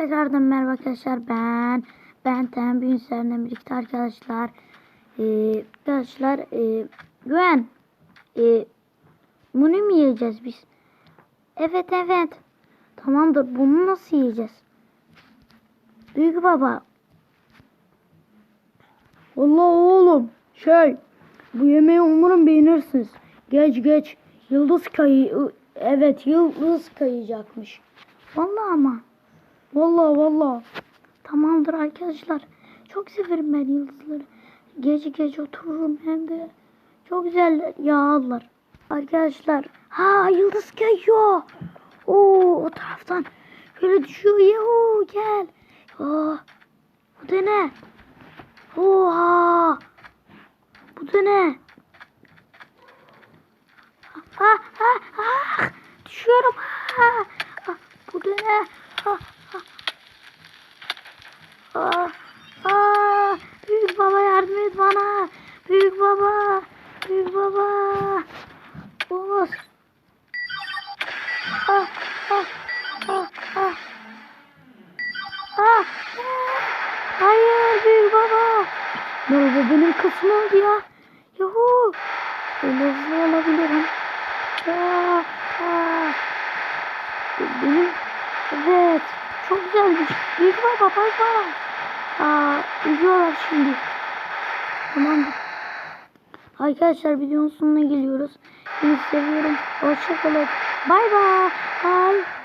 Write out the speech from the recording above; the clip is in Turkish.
Tekrardan merhaba arkadaşlar ben ben Tembih Ünser'le birlikte arkadaşlar ee, arkadaşlar ee, Güven ee, bunu mu yiyeceğiz biz? Evet evet tamamdır bunu nasıl yiyeceğiz? Büyük baba Allah oğlum şey bu yemeği umarım beğenirsiniz. Geç geç yıldız kayı evet yıldız kayacakmış. vallahi ama Vallahi vallahi. tamamdır arkadaşlar. Çok severim ben yıldızları. Gece gece otururum hem de. Çok güzel yağarlar arkadaşlar ha yıldız kayıyor. Oo, o taraftan böyle düşüyor. Yahu gel. Oh, bu da ne? Oha. Bu da ne? Ah, ah, ah, düşüyorum. Ah, ah, bu da ne? Ah, ah. Ah, ah, büyük baba yardım et bana. Büyük baba. Büyük baba. Olmaz. Ah, ah, ah, ah. Ah, hayır büyük baba. Merhaba benim kısmım oldu ya. Yuhu. Böyle hızlı olabilirim. Ah, ah. Benim evet çok güzelmiş. Büyük baba bay bay. Aa, üzüyorlar şimdi. Tamamdır. Arkadaşlar videonun sonuna geliyoruz. Sizi seviyorum. Hoşçakalın. Bay bay.